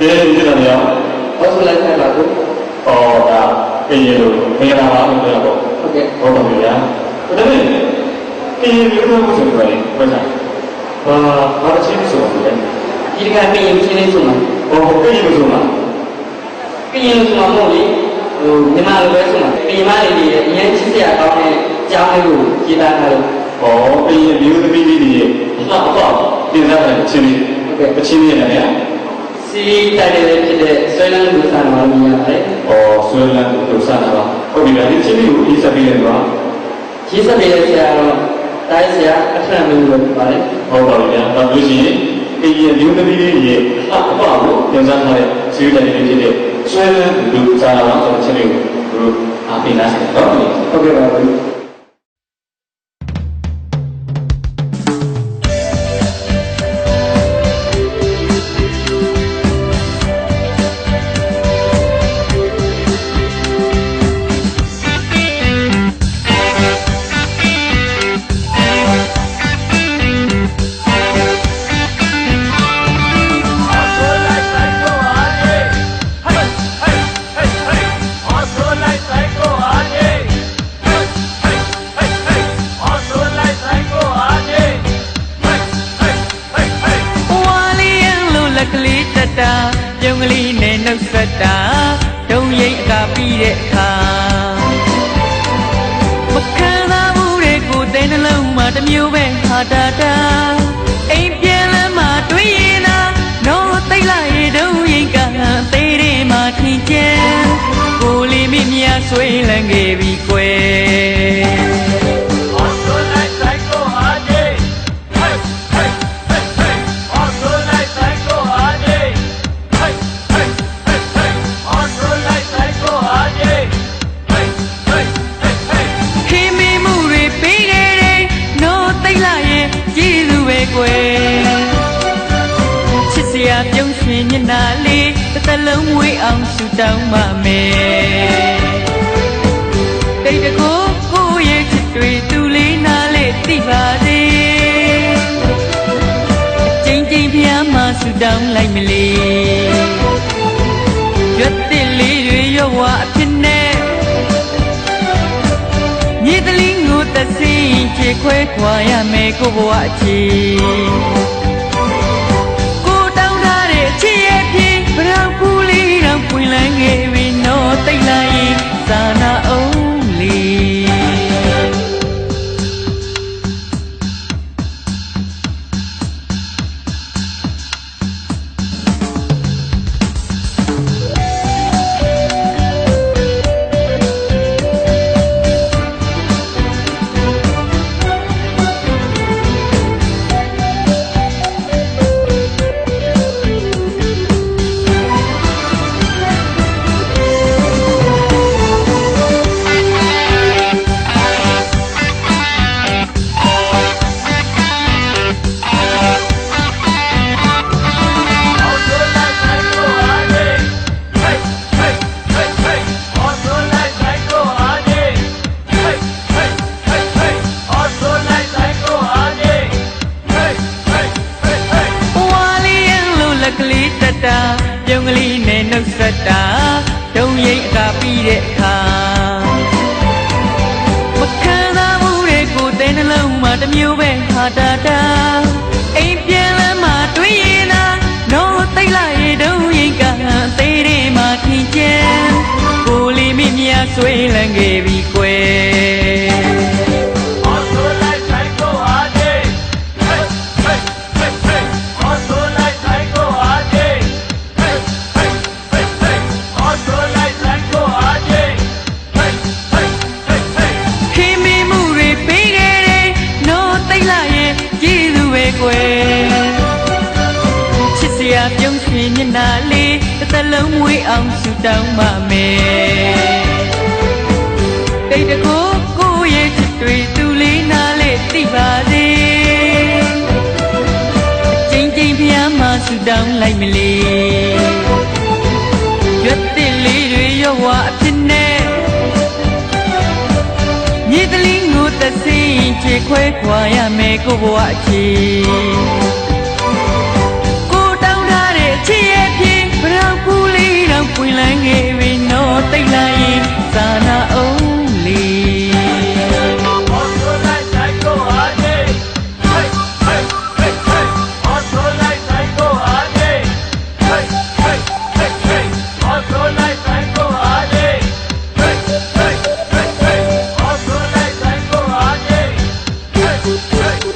ကဲဒီလိုမျိုးဟုတ်ဆိုလိုက်ဆိုင်ပါကိုဟောဒါပြင်ရလို့မင်္ဂလာပါလို့ပြောတော့ဟုတ်ကဲ့ဟုတ်ပါပြီဗျာဒါနဲ့ပြင်ရလို့ဆိုတော့ဘယ်ဆိုင်ဘာဘာချင်းဆိုတော့လဲဒီကနေ့ပြင်ချင်းလေးဆိုမှာဟောပြင်ရလို့ဆိုမှာပြင်ရင်ဆိုမှာမဟုတ်လေဟိုမြန်မာလိုပဲဆိုမှာပြင်မလေးတွေအရင်ချစ်စရာကောင်းတဲ့ကြောင်းလေးကိုရေးသားထားလို့ဟောပြင်ရမျိုးသမီးလေးတွေအလှအပပြင်စားတဲ့ချင်းလေးဟုတ်ကဲ့အချင်းလေးနဲ့ဗျာ စီတိုက်တဲ့ဖြစ်တဲ့ဆွဲလန်းလူစားမှာမြင်ရတယ်ဟောဆွေးလန်းလို့စတာပါဟုတ်ပြီဗျာဒီချင်းလေးကိုအေးစပ်ပြီးတော့ရေးစပ်တဲ့ဆရာတော့တိုင်းဆရာအထက်မင်းလို့ပါတယ်ဟုတ်ပါပြီဗျာဒါလို့ရှိရင်ပြင်ရမျိုးသမီးလေးရဲ့အလှအပကိုပြင်စားထားတဲ့ဆွေးလန်းလေးဖြစ်တဲ့ဆွေးလန်းလူစားတာဆိုတဲ့ချင်းလေးကိုတို့အားပေးလာစေတော့ဟုတ်ကဲ့ပါဘူး တ်အကာပြီးတဲ့အခါမခံသာမှုတွေကိုတဲ့နှလုံးမှာတစ်မျိုးပဲဟာတာတာ လေးတစ်သက်လုံးမွေးအောင်ရှူတောင်းပါမယ်တိတ်တကိုကိုယ့်ရဲ့ချစ်တွေသူလေးနာလေးသိပါစေကျင်းကျင်းဖျားမှရှူတောင်းလိုက်မလေးရွက်တစ်လေးတွေရောဝအဖြစ်နဲ့မြေတလင်းကိုတဆင်းချေခွဲခွာရမယ်ကိုဘဝအချီကိုတောင်းထားတဲ့ချစ်ရဲ့ပြေဘရောက်ကူ လေးတော့ပွင့်လန်းခဲ့ပြီနော်တိတ်လိုက် က်ကလေးတတာပြုံးကလေးနဲ့နှုတ်ဆက်တာဒုံရိတ်အကာပြီးတဲ့အခါမခံသာမှုတွေကိုတဲ့နှလုံးမှာတစ်မျိုးပဲဟာတာတာအိမ်ပြန်လမ်းမှာတွေ့ရင်သာတော့သိမ့်လိုက်ရဒုံရိတ်ကသေးတယ်မှာထင်ကျန်ကိုလေးမိမြဆွေးလန်းခဲ့ပြီ နှာလေးတစ်သက်လုံးမွေးအောင်ရှူတောင်းပါမယ်တိတ်တကိုကိုယ့်ရဲ့ချစ်တွေသူလေးနာလေးသိပါစေကျင်းကျင်းဖျားမှရှူတောင်းလိုက်မလေးရွက်တစ်လေးတွေရောဝအဖြစ်နဲ့မြေတလင်းကိုတဆင်းချေခွဲခွာရမယ်ကိုဘဝအချီကိုတောင်းထားတဲ့ချစ်ရ ပွင့်လန်းခဲ့ပြီနော်တိတ်လိုက်ရင်သာနာအောင်လီ Hey!